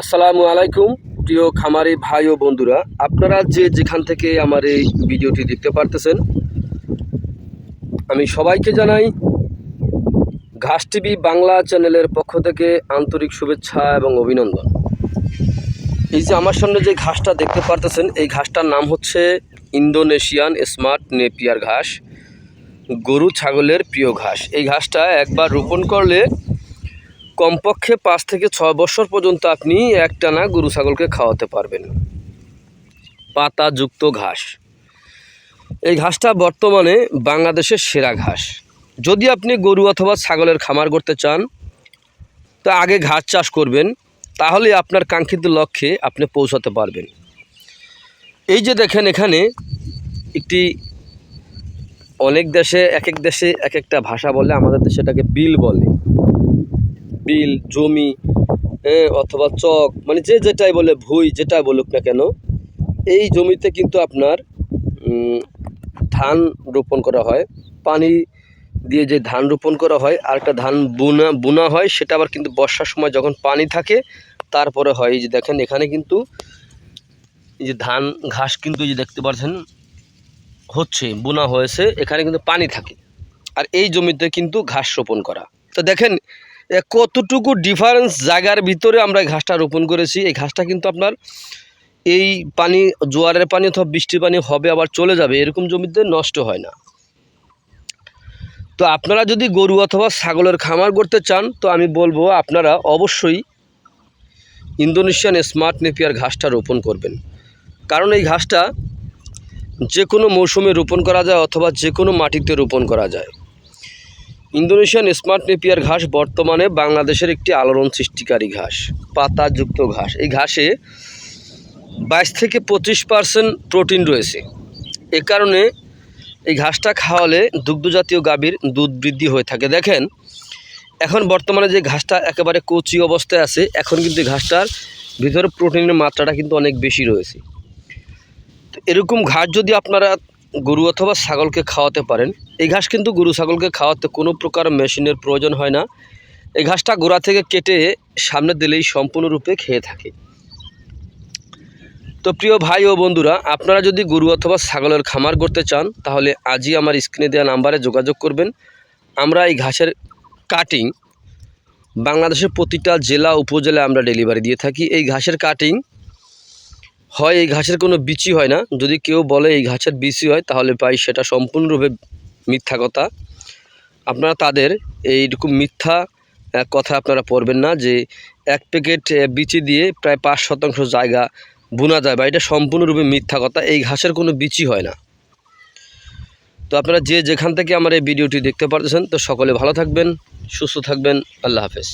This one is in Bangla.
আসসালামু আলাইকুম, প্রিয় খামারি ভাই ও বন্ধুরা। আপনারা যে যেখান থেকে আমার এই ভিডিওটি দেখতে পারতেছেন, আমি সবাইকে জানাই ঘাস টিভি বাংলা চ্যানেলের পক্ষ থেকে আন্তরিক শুভেচ্ছা এবং অভিনন্দন। এই যে আমার সামনে যে ঘাসটা দেখতে পারতেছেন, এই ঘাসটার নাম হচ্ছে ইন্দোনেশিয়ান স্মার্ট নেপিয়ার ঘাস, গরু ছাগলের প্রিয় ঘাস। এই ঘাসটা একবার রোপণ করলে কমপক্ষে পাঁচ থেকে ছয় বছর পর্যন্ত আপনি একটানা গরু ছাগলকে খাওয়াতে পারবেন। পাতাযুক্ত ঘাস। এই ঘাসটা বর্তমানে বাংলাদেশের সেরা ঘাস। যদি আপনি গরু অথবা ছাগলের খামার করতে চান, তো আগে ঘাস চাষ করবেন, তাহলে আপনার কাঙ্ক্ষিত লক্ষ্যে আপনি পৌঁছাতে পারবেন। এই যে দেখেন এখানে একটি অনেক দেশে এক এক দেশে এক একটা ভাষা বলে, আমাদের দেশে এটাকে বিল বলে। বিল জমি এ, অথবা চক মানে যে যেটাই বলে ভুই যেটাই বলুক না কেন এই জমিতে কিন্তু আপনার ধান রোপণ করা হয়। পানি দিয়ে যে ধান রোপণ করা হয় আর একটা ধান বুনা বুনা হয় সেটা আবার কিন্তু বর্ষার সময় যখন পানি থাকে তারপরে হয়। এই যে দেখেন এখানে কিন্তু এই যে ধান ঘাস কিন্তু এই যে দেখতে পাচ্ছেন হচ্ছে বোনা হয়েছে এখানে কিন্তু পানি থাকে। আর এই জমিতে কিন্তু ঘাস রোপণ করা। তো দেখেন কতটুকু ডিফারেন্স জায়গার ভিতরে আমরা ঘাসটা রোপণ করেছি? এই ঘাসটা কিন্তু আপনার এই পানি, জোয়ারের পানি অথবা বৃষ্টির পানি হবে, আবার চলে যাবে। এরকম জমিতে নষ্ট হয় না। তো আপনারা যদি গরু অথবা ছাগলের খামার করতে চান, তো আমি বলব আপনারা অবশ্যই ইন্দোনেশিয়ান স্মার্ট নেপিয়ার ঘাসটা রোপণ করবেন। কারণ এই ঘাসটা যে কোনো মৌসুমে রোপণ করা যায় অথবা যে কোনো মাটিতে রোপণ করা যায়। ইন্দোনেশিয়ান স্মার্ট নেপিয়ার ঘাস বর্তমানে বাংলাদেশের একটি আলোড়ন সৃষ্টিকারী ঘাস, পাতাযুক্ত ঘাস। এই ঘাসে বাইশ থেকে পঁচিশ পার্সেন্ট প্রোটিন রয়েছে। এ কারণে এই ঘাসটা খাওয়ালে দুগ্ধজাতীয় গাভীর দুধ বৃদ্ধি হয়ে থাকে। দেখেন, এখন বর্তমানে যে ঘাসটা একেবারে কচি অবস্থায় আছে, এখন কিন্তু ঘাসটার ভিতরে প্রোটিনের মাত্রাটা কিন্তু অনেক বেশি রয়েছে। তো এরকম ঘাস যদি আপনারা গরু অথবা ছাগলকে খাওয়াতে পারেন। এই ঘাস কিন্তু গরু ছাগলকে খাওয়াতে কোনো প্রকার মেশিনের প্রয়োজন হয় না। এই ঘাসটা গোড়া থেকে কেটে সামনে দিলেই সম্পূর্ণরূপে খেয়ে থাকে। তো প্রিয় ভাই ও বন্ধুরা, আপনারা যদি গরু অথবা ছাগলের খামার করতে চান, তাহলে আজই আমার স্ক্রিনে দেওয়া নাম্বারে যোগাযোগ করবেন। আমরা এই ঘাসের কাটিং বাংলাদেশের প্রতিটা জেলা, উপজেলায় আমরা ডেলিভারি দিয়ে থাকি। এই ঘাসের কাটিং হয় এই ঘাসের কোনো বিচি হয় না। যদি কেউ বলে এই ঘাসের বিচি হয়, তাহলে পাই সেটা সম্পূর্ণরূপে মিথ্যা কথা। আপনারা তাদের এইরকম মিথ্যা কথা আপনারা পড়বেন না যে এক প্যাকেট বিচি দিয়ে প্রায় পাঁচ শতাংশ জায়গা বোনা যায় বা এটা সম্পূর্ণরূপে মিথ্যা কথা, এই ঘাসের কোনো বিচি হয় না। তো আপনারা যে যেখান থেকে আমার এই ভিডিওটি দেখতে পারতেছেন, তো সকলে ভালো থাকবেন, সুস্থ থাকবেন, আল্লাহ হাফেজ।